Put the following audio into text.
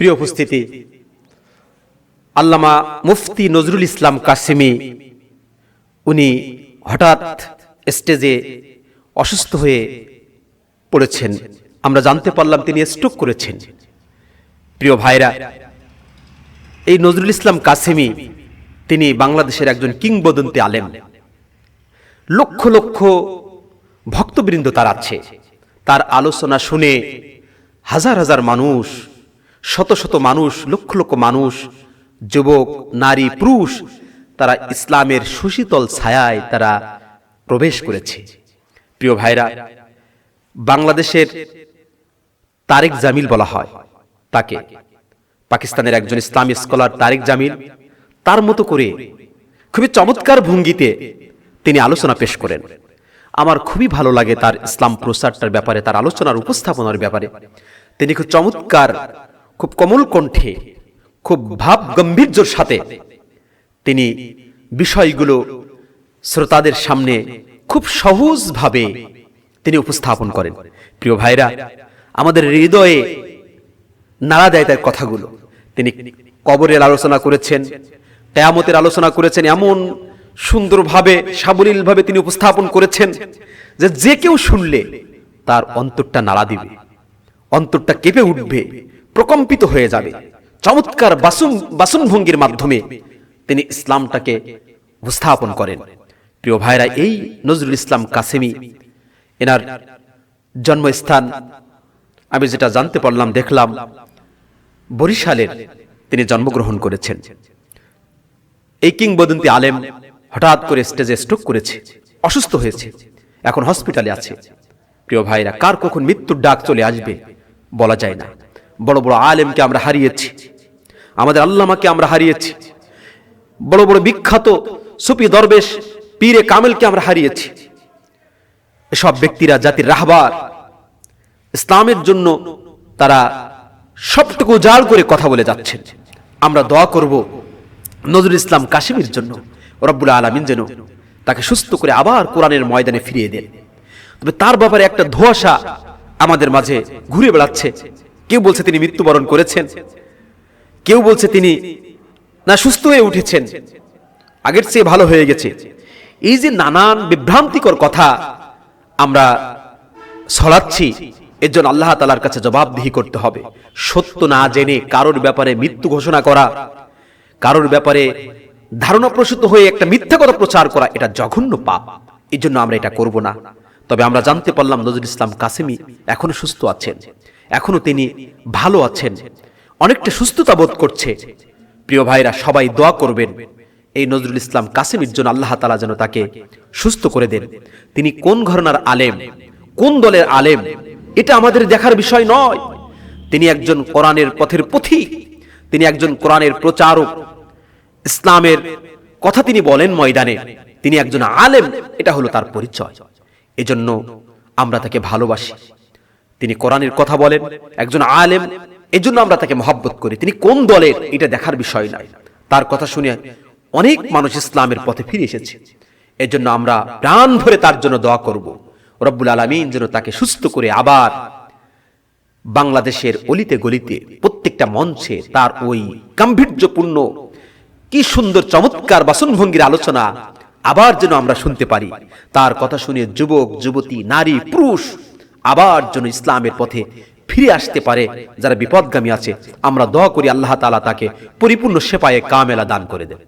প্রিয় উপস্থিতি, আল্লামা মুফতি নজরুল ইসলাম কাসিমি, উনি হঠাৎ স্টেজে অসুস্থ হয়ে পড়েছেন। আমরা জানতে পারলাম তিনি স্ট্রোক করেছেন। প্রিয় ভাইরা, এই নজরুল ইসলাম কাসিমি, তিনি বাংলাদেশের একজন কিংবদন্তি আলেম। লক্ষ লক্ষ ভক্তবৃন্দ তার আছে। তার আলোচনা শুনে হাজার হাজার মানুষ শত শত মানুষ, লক্ষ লক্ষ মানুষ, যুবক, নারী, পুরুষ, তারা ইসলামের সুশীতল ছায়ায় তারা প্রবেশ করেছে। প্রিয় ভাইরা, বাংলাদেশের তারেক জামিল বলা হয়। তাকে? পাকিস্তানের একজন ইসলামী স্কলার তারেক জামিল। তার মতো করে খুবই চমৎকার ভঙ্গিতে তিনি আলোচনা পেশ করেন। আমার খুবই ভালো লাগে তার ইসলাম প্রসারটার ব্যাপারে, তার আলোচনার উপস্থাপনার ব্যাপারে। তিনি খুব চমৎকার খুব কোমল কণ্ঠে, খুব ভাব গম্ভীর্যর সাথে তিনি বিষয়গুলো শ্রোতাদের সামনে খুব সহজভাবে তিনি উপস্থাপন করেন। প্রিয় ভাইরা, আমাদের হৃদয়ে নাড়া দেয় তার কথাগুলো। তিনি কবরের আলোচনা করেছেন, কেয়ামতের আলোচনা করেছেন, এমন সুন্দরভাবে, সাবলীলভাবে তিনি উপস্থাপন করেছেন যে যে কেউ শুনলে তার অন্তরটা নাড়া দিবে, অন্তরটা কেঁপে উঠবে। প্রকম্পিত হয়ে যাবে। চমৎকার বাসুন, বাসনভঙ্গির মাধ্যমে তিনি ইসলামটাকে উপস্থাপন করেন। প্রিয় ভাইরা, এই নজরুল ইসলাম কাসেমি, এনার জন্মস্থান, আমি যেটা জানতে পারলাম, দেখলাম, বরিশালের তিনি জন্মগ্রহণ করেছেন। এই কিংবদন্তি আলেম হঠাৎ করে স্টেজে স্ট্রোক করেছে, অসুস্থ হয়েছে, এখন হসপিটালে আছে। প্রিয় ভাইরা, কার কখন মৃত্যুর ডাক চলে আসবে, বলা যায় না। বড় বড় আলেমকে আমরা হারিয়েছি। আমাদের আল্লামাকে আমরা হারিয়েছি। বড় বড় বিখ্যাত সুপি দরবেশ পীরে কামেলকে আমরা হারিয়েছি। এসব ব্যক্তিরা জাতির রাহবার। ইসলামের জন্য তারা সবটুকু জাল করে কথা বলে যাচ্ছেন। আমরা দোয়া করব নজরুল ইসলাম কাশিমের জন্য, রব্বুল আলমিন যেন তাকে সুস্থ করে আবার কোরআনের ময়দানে ফিরিয়ে দেন। তবে তার ব্যাপারে একটা ধোয়াশা আমাদের মাঝে ঘুরে বেড়াচ্ছে। কেউ বলছে তিনি মৃত্যুবরণ করেছেন। কেউ বলছে তিনি না, সুস্থ হয়ে উঠেছেন। আগের চেয়ে ভালো হয়ে গেছে। এই যে নানান বিভ্রান্তিকর কথা আমরা ছড়াচ্ছি, এর জন্য আল্লাহ তালার কাছে জবাবদিহি করতে হবে। সত্য না জেনে কারোর ব্যাপারে মৃত্যু ঘোষণা করা, কারোর ব্যাপারে ধারণা প্রসূত হয়ে একটা মিথ্যা কথা প্রচার করা, এটা জঘন্য পাপ। এই জন্য আমরা এটা করব না। তবে আমরা জানতে পারলাম নজরুল ইসলাম কাসেমি এখনও সুস্থ আছেন। এখনও তিনি ভালো আছেন। অনেকটা সুস্থতা বোধ করছে। প্রিয় ভাইরা, সবাই দোয়া করবেন। এই নজরুল ইসলাম কাসেমির জন্য আল্লাহ তালা যেন তাকে সুস্থ করে দেন। তিনি কোন ঘরনার আলেম, কোন দলের আলেম, এটা আমাদের দেখার বিষয় নয়। তিনি একজন কোরআনের পথের পথিক, তিনি একজন কোরআনের প্রচারক। ইসলামের কথা তিনি বলেন ময়দানে, তিনি একজন আলেম, এটা হলো তার পরিচয়। এজন্য আমরা তাকে ভালোবাসি। তিনি কোরআনের কথা বলেন, একজন আলেম, এজন্য আমরা তাকে মহাব্বত করি। তিনি কোন দলের, এটা দেখার বিষয় নয়। তার কথা শুনে অনেক মানুষ ইসলামের পথে ফিরে এসেছে। এজন্য আমরা প্রাণ ভরে তার জন্য দোয়া করব। রব্বুল আলমিন যেন তাকে সুস্থ করে আবার বাংলাদেশের অলিতে গলিতে প্রত্যেকটা মঞ্চে তার ওই গাম্ভীর্যপূর্ণ, কি সুন্দর চমৎকার বাসনভঙ্গির আলোচনা আবার যেন আমরা শুনতে পারি। তার কথা শুনে যুবক, যুবতী, নারী, পুরুষ আবার যেন ইসলামের পথে ফিরে আসতে পারে, যারা বিপদগামী আছে, আমরা দোয়া করি আল্লাহ তালা তাকে পরিপূর্ণ সেপায়ে কামেলা দান করে দেন।